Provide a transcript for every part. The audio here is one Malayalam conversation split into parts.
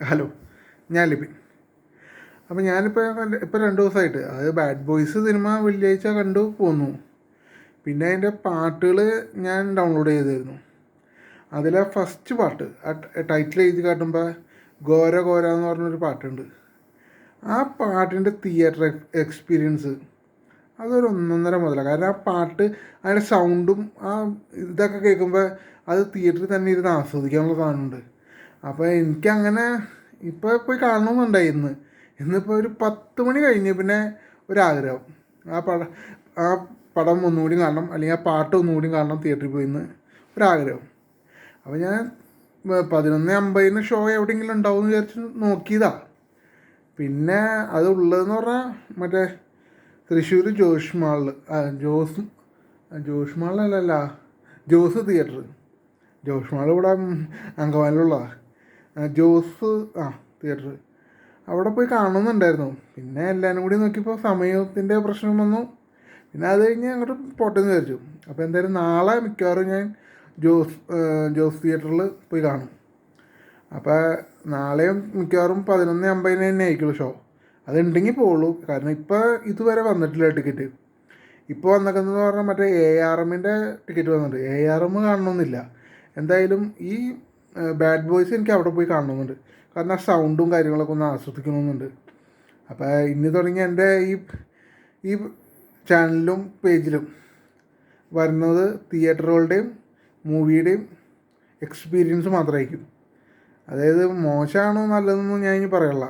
ഹലോ ഞാൻ ലിപിൻ. അപ്പോൾ ഞാനിപ്പോൾ ഇപ്പോൾ രണ്ട് ദിവസമായിട്ട് അത് ബാഡ് ബോയ്സ് സിനിമ വെള്ളിയാഴ്ച കണ്ടു പോന്നു. പിന്നെ അതിന്റെ പാട്ടുകൾ ഞാൻ ഡൗൺലോഡ് ചെയ്തിരുന്നു. അതിലെ ഫസ്റ്റ് പാട്ട് ആ ടൈറ്റിൽ എഴുതി കാട്ടുമ്പോൾ ഘോര ഘോര എന്ന് പറഞ്ഞൊരു പാട്ടുണ്ട്. ആ പാട്ടിന്റെ തിയേറ്റർ എക്സ്പീരിയൻസ് അതൊരു ഒന്നൊന്നര മുതലാണ് കാരണം ആ പാട്ട് അതിന്റെ സൗണ്ടും ആ ഇതൊക്കെ കേൾക്കുമ്പോൾ അത് തിയേറ്ററിൽ തന്നെ ഇരുന്ന് ആസ്വദിക്കാനുള്ള സാധനമുണ്ട്. അപ്പോൾ എനിക്കങ്ങനെ ഇപ്പോൾ പോയി കാണണമെന്നുണ്ടായി ഇന്ന്. ഇന്നിപ്പോൾ ഒരു പത്ത് മണി കഴിഞ്ഞ് പിന്നെ ഒരാഗ്രഹം. ആ പടം ആ പടം ഒന്നുകൂടി കാണണം അല്ലെങ്കിൽ ആ പാട്ട് ഒന്നുകൂടി കാണണം തിയേറ്ററിൽ പോയിന്ന് ഒരാഗ്രഹം. അപ്പോൾ ഞാൻ പതിനൊന്ന് അമ്പതിന് ഷോ എവിടെയെങ്കിലും ഉണ്ടാവും എന്ന് വിചാരിച്ച് നോക്കിയതാ. പിന്നെ അത് ഉള്ളതെന്ന് പറഞ്ഞാൽ മറ്റേ തൃശ്ശൂർ ജോഷ് മാളിൽ ജോസ് ജോഷ് മാളിലല്ല ജോസ് തിയേറ്റർ. ജോഷ് മാൾ ഇവിടെ അങ്കമാലിലുള്ളതാ ജോസ് ആ തിയേറ്റർ അവിടെ പോയി കാണുന്നുണ്ടായിരുന്നു. പിന്നെ എല്ലാവരും കൂടി നോക്കിയപ്പോൾ സമയത്തിന്റെ പ്രശ്നം വന്നു. പിന്നെ അത് കഴിഞ്ഞ് അങ്ങോട്ട് പോട്ടെന്ന് വിചാരിച്ചു. അപ്പോൾ എന്തായാലും നാളെ മിക്കവാറും ഞാൻ ജോസ് ജോസ് തിയേറ്ററിൽ പോയി കാണും. അപ്പോൾ നാളെയും മിക്കവാറും പതിനൊന്ന് അമ്പതിന് തന്നെ ആയിരിക്കുള്ളൂ ഷോ അതുണ്ടെങ്കിൽ പോവുള്ളൂ. കാരണം ഇപ്പോൾ ഇതുവരെ വന്നിട്ടില്ല ടിക്കറ്റ് ഇപ്പോൾ വന്നേക്കുന്നതെന്ന് പറഞ്ഞാൽ മറ്റേ എ ആർ എമ്മിന്റെ ടിക്കറ്റ് വന്നിട്ടുണ്ട്. എ ആർ എം കാണണമെന്നില്ല. എന്തായാലും ഈ ബാഡ് ബോയ്സ് എനിക്ക് അവിടെ പോയി കാണണമെന്നുണ്ട്. കാരണം ആ സൗണ്ടും കാര്യങ്ങളൊക്കെ ഒന്ന് ആസ്വദിക്കണമെന്നുണ്ട്. അപ്പോൾ ഇന്ന് തുടങ്ങി എന്റെ ഈ ഈ ചാനലിലും പേജിലും വരുന്നത് തിയേറ്ററുകളുടെയും മൂവിയുടെയും എക്സ്പീരിയൻസ് മാത്രമായിരിക്കും. അതായത് മോശമാണോ നല്ലതെന്നൊന്നും ഞാൻ ഇനി പറയല്ല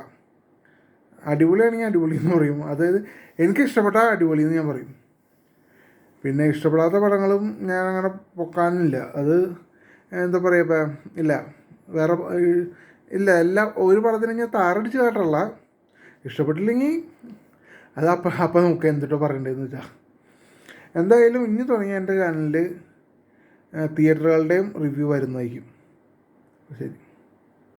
അടിപൊളിയാണെങ്കിൽ അടിപൊളി എന്ന് പറയും. അതായത് എനിക്ക് ഇഷ്ടപ്പെട്ട അടിപൊളി എന്ന് ഞാൻ പറയും. പിന്നെ ഇഷ്ടപ്പെടാത്ത പടങ്ങളും ഞാൻ അങ്ങനെ പൊക്കാനില്ല. അത് എന്താ പറയുക ഇപ്പം ഇല്ല വേറെ ഇല്ല എല്ലാം ഒരു പടത്തിനും ഞാൻ താറടിച്ച് കേട്ടല്ല. ഇഷ്ടപ്പെട്ടില്ലെങ്കിൽ അത് അപ്പം അപ്പം നമുക്ക് എന്തിട്ടോ പറയണ്ടതെന്ന് വെച്ചാൽ എന്തായാലും ഇനി തുടങ്ങിയ എന്റെ ചാനലിൽ തിയേറ്ററുകളുടെയും റിവ്യൂ വരുന്നതായിരിക്കും. ശരി.